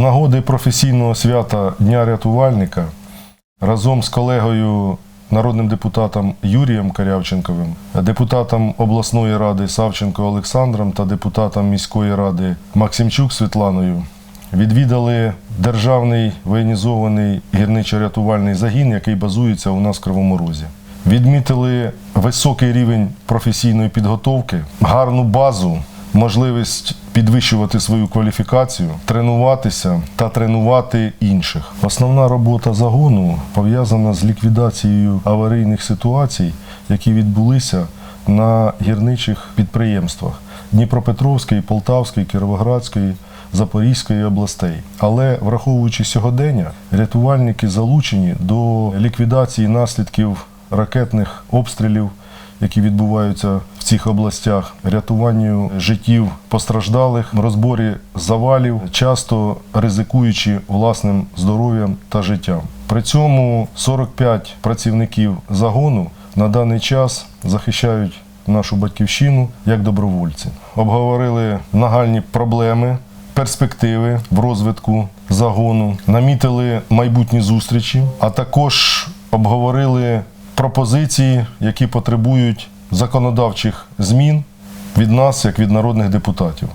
нагоди професійного свята Дня рятувальника разом з колегою, народним депутатом Юрієм Карявченковим, депутатом обласної ради Савченко Олександром та депутатом міської ради Максимчук Світланою відвідали державний воєнізований гірничо-рятувальний загін, який базується у нас в Кривому Розі. Відмітили високий рівень професійної підготовки, гарну базу, можливість підвищувати свою кваліфікацію, тренуватися та тренувати інших. Основна робота загону пов'язана з ліквідацією аварійних ситуацій, які відбулися на гірничих підприємствах Дніпропетровської, Полтавської, Кіровоградської. Запорізької областей, але враховуючи сьогодення, рятувальники залучені до ліквідації наслідків ракетних обстрілів, які відбуваються цих областях, рятуванню життів постраждалих, розборі завалів, часто ризикуючи власним здоров'ям та життям. При цьому 45 працівників загону на даний час захищають нашу батьківщину як добровольці. Обговорили нагальні проблеми. Перспективи в розвитку загону, намітили майбутні зустрічі, а також обговорили пропозиції, які потребують законодавчих змін від нас, як від народних депутатів.